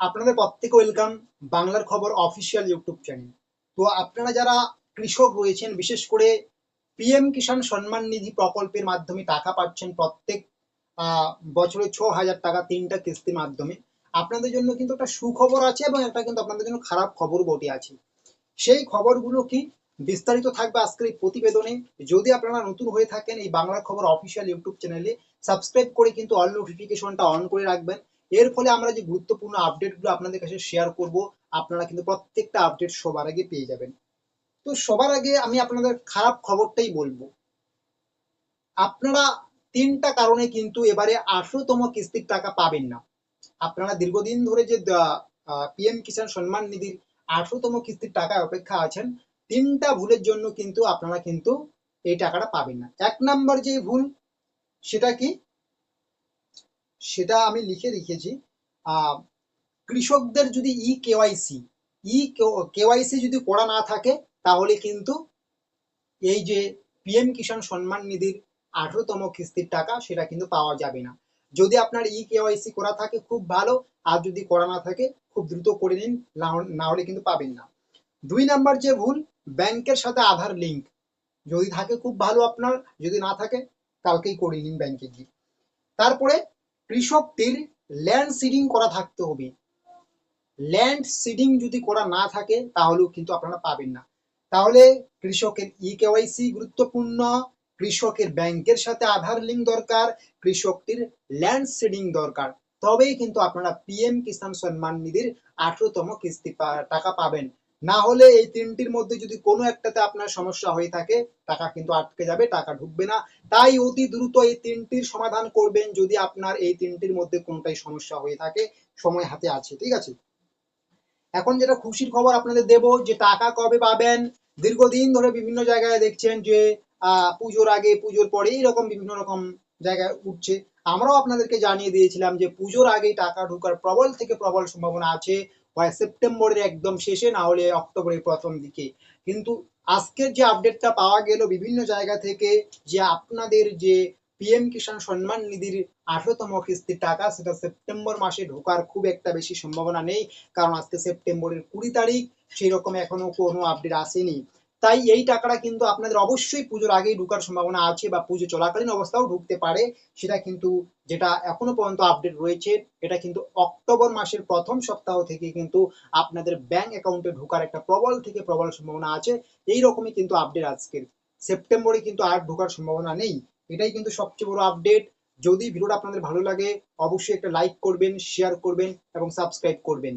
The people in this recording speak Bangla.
আপনাদের প্রত্যেকে ওয়েলকাম বাংলার খবর অফিসিয়াল ইউটিউব চ্যানেল তো আপনারা যারা কৃষক রয়েছেন, বিশেষ করে পিএম কিষাণ সম্মান নিধি প্রকল্পের মাধ্যমে টাকা পাচ্ছেন প্রত্যেক বছরে ছ হাজার টাকা তিনটা কিস্তির মাধ্যমে, আপনাদের জন্য কিন্তু একটা সুখবর আছে এবং একটা কিন্তু আপনাদের জন্য খারাপ খবর বটে আছে। সেই খবরগুলো কি বিস্তারিত থাকবে আজকের এই প্রতিবেদনে। যদি আপনারা নতুন হয়ে থাকেন এই বাংলার খবর অফিসিয়াল ইউটিউব চ্যানেলে সাবস্ক্রাইব করে কিন্তু অল নোটিফিকেশনটা অন করে রাখবেন। এর ফলে আমরা যে গুরুত্বপূর্ণ আপডেটগুলো আপনাদের কাছে শেয়ার করব, আপনারা কিন্তু প্রত্যেকটা আপডেট সবার আগে পেয়ে যাবেন। তো সবার আগে আমি আপনাদের খারাপ খবরটাই বলব। আপনারা তিনটা কারণে কিন্তু এবারে আঠারোতম কিস্তির টাকা পাবেন না। আপনারা দীর্ঘদিন ধরে যে পিএম কিষাণ সম্মান নিধির আঠারোতম কিস্তির টাকা অপেক্ষা আছেন, তিনটা ভুলের জন্য কিন্তু আপনারা কিন্তু এই টাকাটা পাবেন না। এক নাম্বার যে ভুল, সেটা কি? সেটা আমি লিখে রেখেছি। কৃষকদের যদি ই কেওয়াইসি ই কেওয়াইসি যদি করা না থাকে, তাহলে কিন্তু এই যে পিএম কিষাণ সম্মান নিধির আঠারোতম কিস্তির টাকা সেটা কিন্তু পাওয়া যাবে না। যদি আপনার ই কেওয়াইসি করা থাকে, খুব ভালো। আর যদি করা না থাকে, খুব দ্রুত করে নিন, না হলে- না হলে কিন্তু পাবেন না। দুই নাম্বার যে ভুল, ব্যাংকের সাথে আধার লিঙ্ক যদি থাকে, খুব ভালো আপনার। যদি না থাকে, কালকেই করে নিন ব্যাংকে গিয়ে। তারপরে কৃষকদের ল্যান্ড সিডিং করা থাকতে হবে। ল্যান্ড সিডিং যদি করা না থাকে, তাহলেও কিন্তু আপনারা পাবেন না। তাহলে কৃষকের ই কেওয়াইসি গুরুত্বপূর্ণ, কৃষকের ব্যাংকের সাথে আধার লিঙ্ক দরকার কৃষকটির ল্যান্ড সিডিং দরকার। তবেই কিন্তু আপনারা পিএম কিষাণ সম্মান নিধির আঠারোতম কিস্তি টাকা পাবেন। না হলে এই তিনটির মধ্যে যদি কোনো একটাতে আপনার সমস্যা হয়ে থাকে, টাকা কিন্তু আটকে যাবে, টাকা ঢুকবে না। তাই অতি দ্রুত এই তিনটির সমাধান করবেন যদি আপনার এই তিনটির মধ্যে কোনটাই সমস্যা হয়ে থাকে, সময় হাতে আছে, ঠিক আছে? এখন যেটা খুশির খবর আপনাদের দেব যে টাকা কবে পাবেন। দীর্ঘদিন ধরে বিভিন্ন জায়গায় দেখছেন যে পুজোর আগে, পুজোর পরে এরকম বিভিন্ন রকম জায়গায় উঠছে। আমরাও আপনাদেরকে জানিয়ে দিয়েছিলাম যে পুজোর আগেই টাকা ঢোকার প্রবল থেকে প্রবল সম্ভাবনা আছে। হয় সেপ্টেম্বরের একদম শেষে না হলে অক্টোবরের প্রথম দিকে। কিন্তু আজকের যে আপডেটটা পাওয়া গেল বিভিন্ন জায়গা থেকে যে আপনাদের যে পিএম কিষাণ সম্মান নিধির আঠারোতম কিস্তির টাকা, সেটা সেপ্টেম্বর মাসে ঢোকার খুব একটা বেশি সম্ভাবনা নেই। কারণ আজকে সেপ্টেম্বরের কুড়ি তারিখ সেই রকম এখনও কোনো আপডেট আসেনি। তাই এই টাকাটা কিন্তু আপনাদের অবশ্যই পুজোর আগেই ঢোকার সম্ভাবনা আছে বা পুজো চলাকালীন অবস্থাও ঢুকতে পারে। সেটা কিন্তু যেটা এখনও পর্যন্ত আপডেট রয়েছে, এটা কিন্তু অক্টোবর মাসের প্রথম সপ্তাহ থেকে কিন্তু আপনাদের ব্যাংক অ্যাকাউন্টে ঢোকার একটা প্রবল থেকে প্রবল সম্ভাবনা আছে। এই রকমই কিন্তু আপডেট আজকের। সেপ্টেম্বরে কিন্তু আর ঢোকার সম্ভাবনা নেই। এটাই কিন্তু সবচেয়ে বড় আপডেট যদি ভিডিওটা আপনাদের ভালো লাগে, অবশ্যই একটা লাইক করবেন শেয়ার করবেন এবং সাবস্ক্রাইব করবেন।